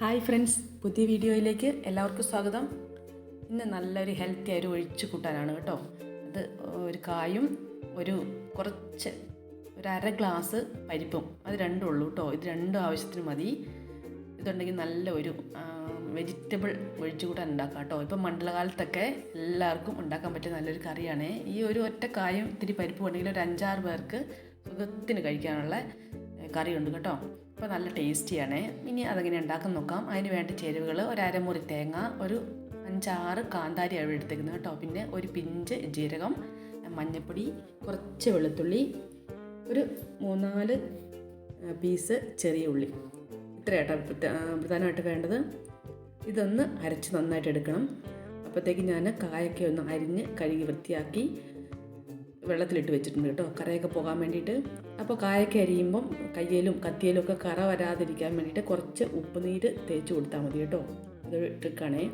Hi friends പുതിയ വീഡിയോയിലേക്ക് എല്ലാവർക്കും സ്വാഗതം. ഇന്ന് നല്ലൊരു ഹെൽത്തി ആയ ഒരു ഒഴിച്ചു കൂട്ടാനാണ് കേട്ടോ. അത് ഒരു കായും ഒരു കുറച്ച് ഒരു അര ഗ്ലാസ് പരിപ്പും. അത് രണ്ടും ഉള്ളൂ കേട്ടോ. ഇത് രണ്ടും ആവശ്യത്തിന് മതി. ഇതുണ്ടെങ്കിൽ നല്ല ഒരു വെജിറ്റബിൾ ഒഴിച്ചു കൂട്ടാൻ ഉണ്ടാക്കാം കേട്ടോ. ഇപ്പം മണ്ഡലകാലത്തൊക്കെ എല്ലാവർക്കും ഉണ്ടാക്കാൻ പറ്റിയ നല്ലൊരു കറിയാണ്. ഈ ഒരു ഒറ്റ കായും ഇത്തിരി പരിപ്പും ഉണ്ടെങ്കിൽ ഒരു അഞ്ചാറ് പേർക്ക് സുഖത്തിന് കഴിക്കാനുള്ള കറിയുണ്ട് കേട്ടോ. അപ്പോൾ നല്ല ടേസ്റ്റിയാണ്. ഇനി അതെങ്ങനെ ഉണ്ടാക്കാൻ നോക്കാം. അതിന് വേണ്ട ചേരുവകൾ ഒരു അരമുറി തേങ്ങ ഒരു അഞ്ചാറ് കാന്താരി അവിടെ എടുത്തേക്കുന്നത് കേട്ടോ. പിന്നെ ഒരു പിഞ്ച് ജീരകം മഞ്ഞൾപ്പൊടി കുറച്ച് വെളുത്തുള്ളി ഒരു മൂന്നാൽ പീസ് ചെറിയ ഉള്ളി. ഇത്രയാട്ടോ പ്രധ- പ്രധാനമായിട്ട് വേണ്ടത്. ഇതൊന്ന് അരച്ച് നന്നായിട്ട് എടുക്കണം. അപ്പോഴത്തേക്ക് ഞാൻ കായൊക്കെ ഒന്ന് അരിഞ്ഞ് കഴുകി വൃത്തിയാക്കി വെള്ളത്തിലിട്ട് വെച്ചിട്ടുണ്ട് കേട്ടോ. കറയൊക്കെ പോകാൻ വേണ്ടിയിട്ട്. അപ്പോൾ കായൊക്കെ അരിയുമ്പം കയ്യിലും കത്തിയിലും ഒക്കെ കറ വരാതിരിക്കാൻ വേണ്ടിയിട്ട് കുറച്ച് ഉപ്പുനീര് തേച്ച് കൊടുത്താൽ മതി കേട്ടോ. അതൊരു ട്രിക്കാണേ.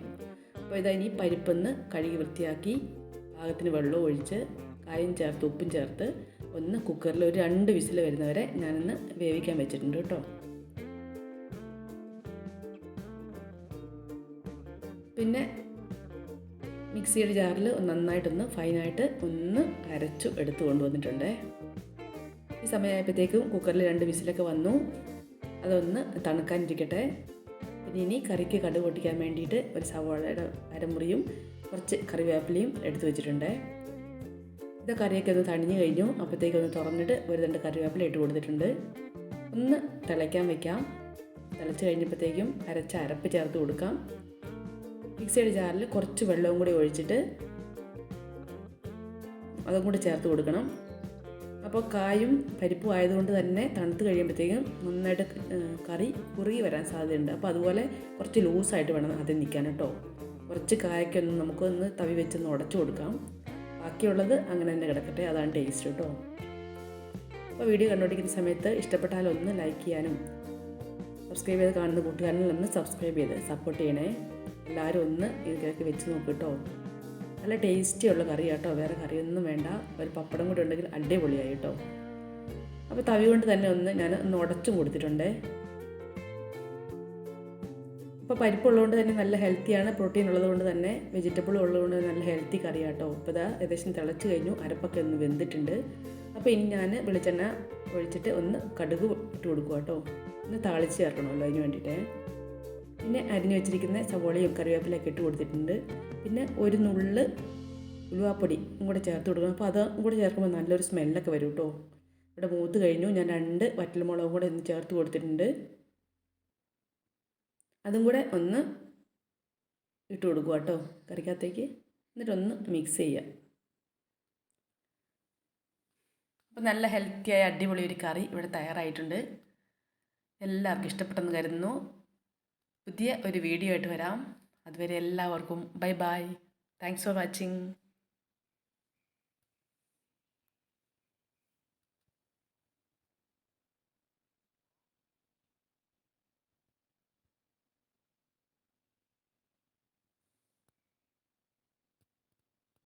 അപ്പോൾ ഇതാ ഇനി പരിപ്പൊന്ന് കഴുകി വൃത്തിയാക്കി പാകത്തിന് വെള്ളവും ഒഴിച്ച് കായും ചേർത്ത് ഉപ്പും ചേർത്ത് ഒന്ന് കുക്കറിൽ ഒരു രണ്ട് വിസിൽ വരുന്നവരെ ഞാനൊന്ന് വേവിക്കാൻ വെച്ചിട്ടുണ്ട് കേട്ടോ. പിന്നെ മിക്സിയുടെ ജാറിൽ നന്നായിട്ടൊന്ന് ഫൈനായിട്ട് ഒന്ന് അരച്ചു എടുത്തു കൊണ്ടുവന്നിട്ടുണ്ട്. ഈ സമയമായപ്പോഴത്തേക്കും കുക്കറിൽ രണ്ട് വിസിലൊക്കെ വന്നു. അതൊന്ന് തണുക്കാനിരിക്കട്ടെ. പിന്നെ ഇനി കറിക്ക് കടു പൊട്ടിക്കാൻ വേണ്ടിയിട്ട് ഒരു സവാളയുടെ അരമുറിയും കുറച്ച് കറിവേപ്പിലയും എടുത്തു വെച്ചിട്ടുണ്ട്. ഇത് കറിയൊക്കെ ഒന്ന് തണിഞ്ഞു കഴിഞ്ഞു. അപ്പോഴത്തേക്കൊന്ന് തുറന്നിട്ട് ഒരു രണ്ട് കറിവേപ്പില ഇട്ട് കൊടുത്തിട്ടുണ്ട്. ഒന്ന് തിളയ്ക്കാൻ വെക്കാം. തിളച്ച് കഴിഞ്ഞപ്പോഴത്തേക്കും അരച്ച അരപ്പ് ചേർത്ത് കൊടുക്കാം. മിക്സിയുടെ ജാറിൽ കുറച്ച് വെള്ളവും കൂടി ഒഴിച്ചിട്ട് അതും കൂടി ചേർത്ത് കൊടുക്കണം. അപ്പോൾ കായും പരിപ്പും ആയതുകൊണ്ട് തന്നെ തണുത്ത് കഴിയുമ്പോഴത്തേക്കും നന്നായിട്ട് കറി കുറുകി വരാൻ സാധ്യതയുണ്ട്. അപ്പോൾ അതുപോലെ കുറച്ച് ലൂസായിട്ട് വേണം ആദ്യം നിൽക്കാൻ കേട്ടോ. കുറച്ച് കായൊക്കെ നമുക്കൊന്ന് തവി വെച്ചൊന്ന് ഉടച്ചു കൊടുക്കാം. ബാക്കിയുള്ളത് അങ്ങനെ തന്നെ കിടക്കട്ടെ അതാണ് ടേസ്റ്റ് കേട്ടോ. അപ്പോൾ വീഡിയോ കണ്ടുപിടിക്കുന്ന സമയത്ത് ഇഷ്ടപ്പെട്ടാൽ ഒന്ന് ലൈക്ക് ചെയ്യാനും സബ്സ്ക്രൈബ് ചെയ്ത് കാണുന്ന കൂട്ടുകാരനിൽ ഒന്ന് സബ്സ്ക്രൈബ് ചെയ്ത് സപ്പോർട്ട് ചെയ്യണേ. എല്ലാവരും ഒന്ന് ഇതിലേക്ക് വെച്ച് നോക്കിട്ടോ. നല്ല ടേസ്റ്റിയുള്ള കറി കേട്ടോ വേറെ കറിയൊന്നും വേണ്ട. ഒരു പപ്പടം കൂടി ഉണ്ടെങ്കിൽ അടിപൊളിയായി കേട്ടോ അപ്പോൾ തവി കൊണ്ട് തന്നെ ഒന്ന് ഞാൻ ഒന്ന് ഉടച്ചും കൊടുത്തിട്ടുണ്ടേ. ഇപ്പോൾ പരിപ്പുള്ളതുകൊണ്ട് തന്നെ നല്ല ഹെൽത്തിയാണ് പ്രോട്ടീൻ ഉള്ളതുകൊണ്ട് തന്നെ വെജിറ്റബിൾ ഉള്ളതുകൊണ്ട് നല്ല ഹെൽത്തി കറി കേട്ടോ ഇപ്പോൾ ഇതാ ഏകദേശം തിളച്ച് കഴിഞ്ഞു. അരപ്പൊക്കെ ഒന്ന് വെന്തിട്ടുണ്ട്. അപ്പോൾ ഇനി ഞാൻ വെളിച്ചെണ്ണ ഒഴിച്ചിട്ട് ഒന്ന് കടുക് ഇട്ട് കൊടുക്കുക കേട്ടോ ഒന്ന് താളിച്ച് ചേർക്കണമല്ലോ അതിന് വേണ്ടിയിട്ട്. പിന്നെ അരിഞ്ഞു വെച്ചിരിക്കുന്ന സവോളയും കറിവേപ്പിലൊക്കെ ഇട്ട് കൊടുത്തിട്ടുണ്ട്. പിന്നെ ഒരു നുള്ള് ഉലുവാപ്പൊടി കൂടെ ചേർത്ത് കൊടുക്കണം. അപ്പോൾ അതും കൂടെ ചേർക്കുമ്പോൾ നല്ലൊരു സ്മെല്ലൊക്കെ വരും കേട്ടോ ഇവിടെ മൂത്ത് കഴിഞ്ഞു. ഞാൻ രണ്ട് വറ്റൽമുളകും കൂടെ ഒന്ന് ചേർത്ത് കൊടുത്തിട്ടുണ്ട്. അതും കൂടെ ഒന്ന് ഇട്ട് കൊടുക്കുക കേട്ടോ കറിക്കകത്തേക്ക്. എന്നിട്ടൊന്ന് മിക്സ് ചെയ്യുക അപ്പോൾ നല്ല ഹെൽത്തിയായ അടിപൊളി ഒരു കറി ഇവിടെ തയ്യാറായിട്ടുണ്ട്. എല്ലാവർക്കും ഇഷ്ടപ്പെട്ടെന്ന് കരുതുന്നു. പുതിയ ഒരു വീഡിയോ ആയിട്ട് വരാം. അതുവരെ എല്ലാവർക്കും bye bye. Thanks for watching